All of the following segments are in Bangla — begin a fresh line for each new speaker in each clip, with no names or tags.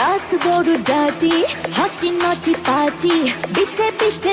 রাত গরু ডাটি হটি নটি পাটি বিটে বিটে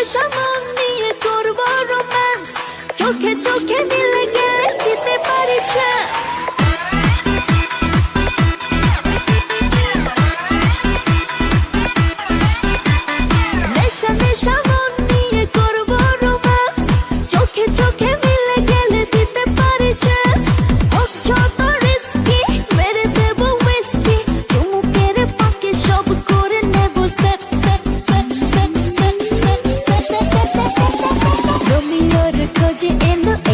yaşama. you in the